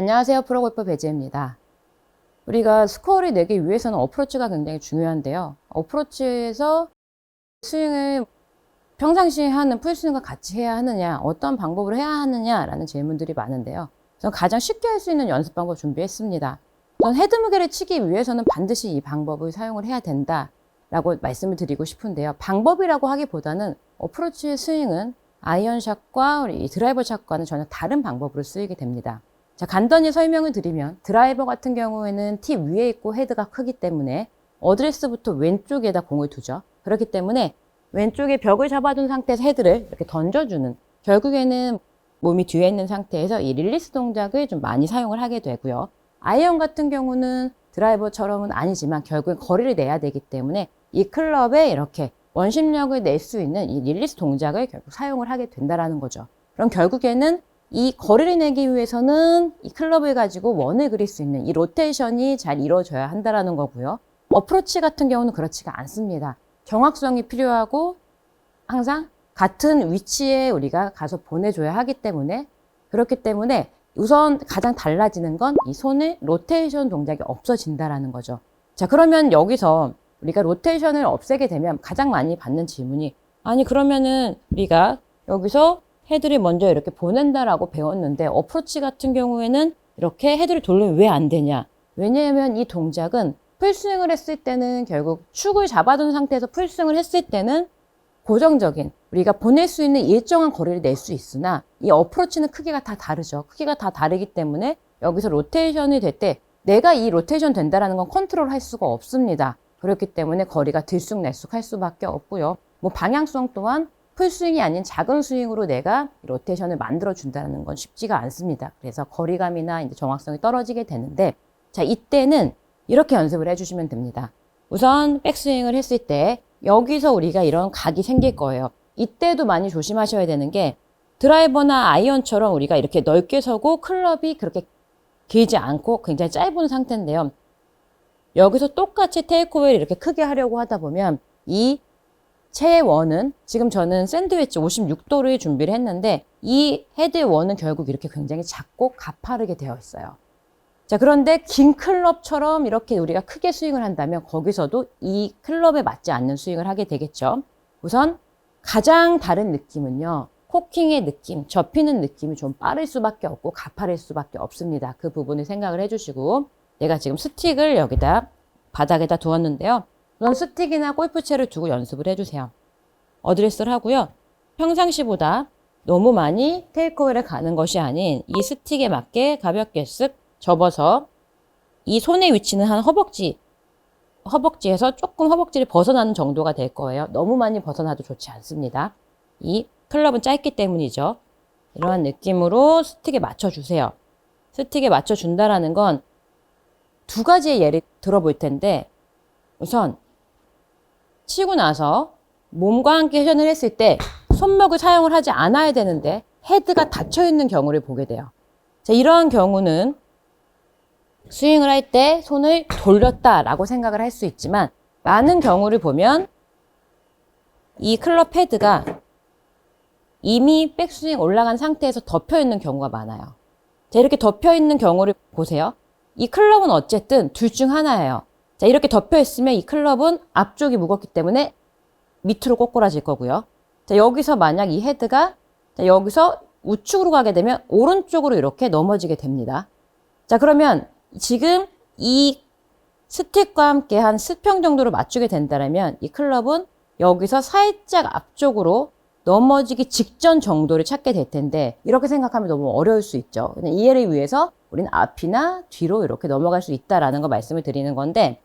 안녕하세요. 프로골퍼 배지입니다. 우리가 스코어를 내기 위해서는 어프로치가 굉장히 중요한데요. 어프로치에서 스윙을 평상시에 하는 풀스윙과 같이 해야 하느냐, 어떤 방법으로 해야 하느냐라는 질문들이 많은데요. 저는 가장 쉽게 할 수 있는 연습 방법 준비했습니다. 전 헤드 무게를 치기 위해서는 반드시 이 방법을 사용을 해야 된다라고 말씀을 드리고 싶은데요. 방법이라고 하기보다는 어프로치 스윙은 아이언샷과 드라이버 샷과는 전혀 다른 방법으로 쓰이게 됩니다. 자, 간단히 설명을 드리면 드라이버 같은 경우에는 티 위에 있고 헤드가 크기 때문에 어드레스부터 왼쪽에다 공을 두죠. 그렇기 때문에 왼쪽에 벽을 잡아둔 상태에서 헤드를 이렇게 던져주는 결국에는 몸이 뒤에 있는 상태에서 이 릴리스 동작을 좀 많이 사용을 하게 되고요. 아이언 같은 경우는 드라이버처럼은 아니지만 결국엔 거리를 내야 되기 때문에 이 클럽에 이렇게 원심력을 낼 수 있는 이 릴리스 동작을 결국 사용을 하게 된다라는 거죠. 그럼 결국에는 이 거리를 내기 위해서는 이 클럽을 가지고 원을 그릴 수 있는 이 로테이션이 잘 이루어져야 한다라는 거고요. 어프로치 같은 경우는 그렇지가 않습니다. 정확성이 필요하고 항상 같은 위치에 우리가 가서 보내줘야 하기 때문에 그렇기 때문에 우선 가장 달라지는 건 이 손의 로테이션 동작이 없어진다라는 거죠. 자, 그러면 여기서 우리가 로테이션을 없애게 되면 가장 많이 받는 질문이 아니 그러면은 우리가 여기서 헤드를 먼저 이렇게 보낸다라고 배웠는데 어프로치 같은 경우에는 이렇게 헤드를 돌리면 왜 안 되냐? 왜냐하면 이 동작은 풀스윙을 했을 때는 결국 축을 잡아둔 상태에서 풀스윙을 했을 때는 고정적인 우리가 보낼 수 있는 일정한 거리를 낼 수 있으나 이 어프로치는 크기가 다 다르죠. 크기가 다 다르기 때문에 여기서 로테이션이 될 때 내가 이 로테이션 된다라는 건 컨트롤 할 수가 없습니다. 그렇기 때문에 거리가 들쑥날쑥 할 수밖에 없고요. 뭐 방향성 또한 풀스윙이 아닌 작은 스윙으로 내가 로테이션을 만들어 준다는 건 쉽지가 않습니다. 그래서 거리감이나 이제 정확성이 떨어지게 되는데 자 이때는 이렇게 연습을 해주시면 됩니다. 우선 백스윙을 했을 때 여기서 우리가 이런 각이 생길 거예요. 이때도 많이 조심하셔야 되는 게 드라이버나 아이언처럼 우리가 이렇게 넓게 서고 클럽이 그렇게 길지 않고 굉장히 짧은 상태인데요. 여기서 똑같이 테이크웨이를 이렇게 크게 하려고 하다 보면 이 체의 원은 지금 저는 샌드위치 56도를 준비를 했는데 이 헤드의 원은 결국 이렇게 굉장히 작고 가파르게 되어 있어요. 자, 그런데 긴 클럽처럼 이렇게 우리가 크게 스윙을 한다면 거기서도 이 클럽에 맞지 않는 스윙을 하게 되겠죠. 우선 가장 다른 느낌은요. 코킹의 느낌, 접히는 느낌이 좀 빠를 수밖에 없고 가파를 수밖에 없습니다. 그 부분을 생각을 해주시고 내가 지금 스틱을 여기다 바닥에다 두었는데요. 우선 스틱이나 골프채를 두고 연습을 해주세요. 어드레스를 하고요. 평상시보다 너무 많이 테이크어웨이를 가는 것이 아닌 이 스틱에 맞게 가볍게 쓱 접어서 이 손의 위치는 한 허벅지, 허벅지에서 조금 허벅지를 벗어나는 정도가 될 거예요. 너무 많이 벗어나도 좋지 않습니다. 이 클럽은 짧기 때문이죠. 이러한 느낌으로 스틱에 맞춰주세요. 스틱에 맞춰준다라는 건 두 가지의 예를 들어볼 텐데 우선 치고 나서 몸과 함께 회전을 했을 때 손목을 사용을 하지 않아야 되는데 헤드가 닫혀 있는 경우를 보게 돼요. 자, 이러한 경우는 스윙을 할 때 손을 돌렸다라고 생각을 할 수 있지만 많은 경우를 보면 이 클럽 헤드가 이미 백스윙 올라간 상태에서 덮여 있는 경우가 많아요. 자, 이렇게 덮여 있는 경우를 보세요. 이 클럽은 어쨌든 둘 중 하나예요. 자, 이렇게 덮여 있으면 이 클럽은 앞쪽이 무겁기 때문에 밑으로 꼬꾸라질 거고요. 자, 여기서 만약 이 헤드가 자, 여기서 우측으로 가게 되면 오른쪽으로 이렇게 넘어지게 됩니다. 자, 그러면 지금 이 스틱과 함께 한 스평 정도로 맞추게 된다면 이 클럽은 여기서 살짝 앞쪽으로 넘어지기 직전 정도를 찾게 될 텐데 이렇게 생각하면 너무 어려울 수 있죠. 이해를 위해서 우리는 앞이나 뒤로 이렇게 넘어갈 수 있다라는 거 말씀을 드리는 건데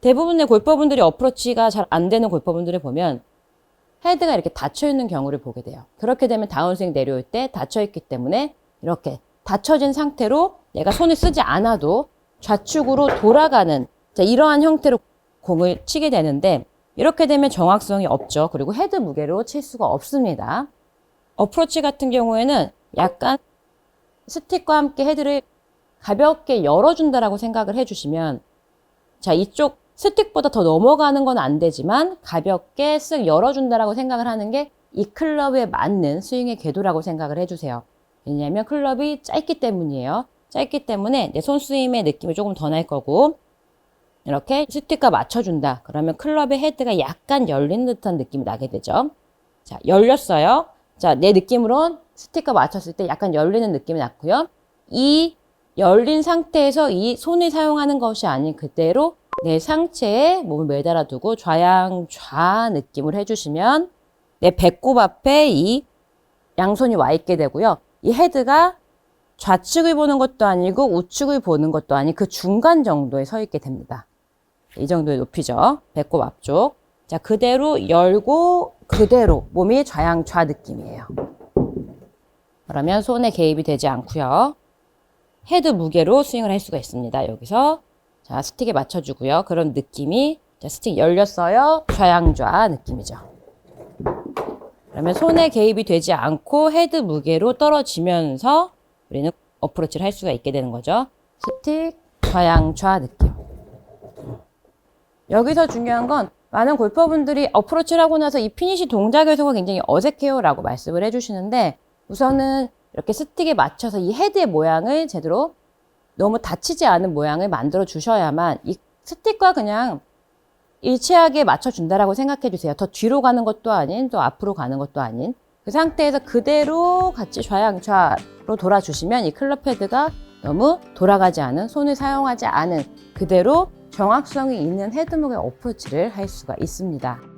대부분의 골퍼분들이 어프로치가 잘 안 되는 골퍼분들을 보면 헤드가 이렇게 닫혀 있는 경우를 보게 돼요. 그렇게 되면 다운스윙 내려올 때 닫혀 있기 때문에 이렇게 닫혀진 상태로 내가 손을 쓰지 않아도 좌측으로 돌아가는 자, 이러한 형태로 공을 치게 되는데 이렇게 되면 정확성이 없죠. 그리고 헤드 무게로 칠 수가 없습니다. 어프로치 같은 경우에는 약간 스틱과 함께 헤드를 가볍게 열어준다라고 생각을 해주시면 자 이쪽 스틱보다 더 넘어가는 건 안 되지만 가볍게 쓱 열어준다라고 생각을 하는 게 이 클럽에 맞는 스윙의 궤도라고 생각을 해주세요. 왜냐하면 클럽이 짧기 때문이에요. 짧기 때문에 내 손스윙의 느낌이 조금 더 날 거고 이렇게 스틱과 맞춰준다. 그러면 클럽의 헤드가 약간 열린 듯한 느낌이 나게 되죠. 자, 열렸어요. 자, 내 느낌으론 스틱과 맞췄을 때 약간 열리는 느낌이 났고요. 이 열린 상태에서 이 손을 사용하는 것이 아닌 그대로 내 상체에 몸을 매달아 두고 좌양 좌 느낌을 해주시면 내 배꼽 앞에 이 양손이 와 있게 되고요. 이 헤드가 좌측을 보는 것도 아니고 우측을 보는 것도 아닌 그 중간 정도에 서 있게 됩니다. 이 정도의 높이죠. 배꼽 앞쪽. 자, 그대로 열고 그대로 몸이 좌양 좌 느낌이에요. 그러면 손에 개입이 되지 않고요. 헤드 무게로 스윙을 할 수가 있습니다. 여기서 자 스틱에 맞춰주고요. 그런 느낌이 자, 스틱 열렸어요. 좌양좌 느낌이죠. 그러면 손에 개입이 되지 않고 헤드 무게로 떨어지면서 우리는 어프로치를 할 수가 있게 되는 거죠. 스틱 좌양좌 느낌. 여기서 중요한 건 많은 골퍼분들이 어프로치를 하고 나서 이 피니시 동작 에서가 굉장히 어색해요 라고 말씀을 해주시는데 우선은 이렇게 스틱에 맞춰서 이 헤드의 모양을 제대로 너무 다치지 않은 모양을 만들어 주셔야만 이 스틱과 그냥 일치하게 맞춰준다라고 생각해 주세요. 더 뒤로 가는 것도 아닌 또 앞으로 가는 것도 아닌 그 상태에서 그대로 같이 좌양좌로 돌아주시면 이 클럽 헤드가 너무 돌아가지 않은 손을 사용하지 않은 그대로 정확성이 있는 헤드목의 어프로치를 할 수가 있습니다.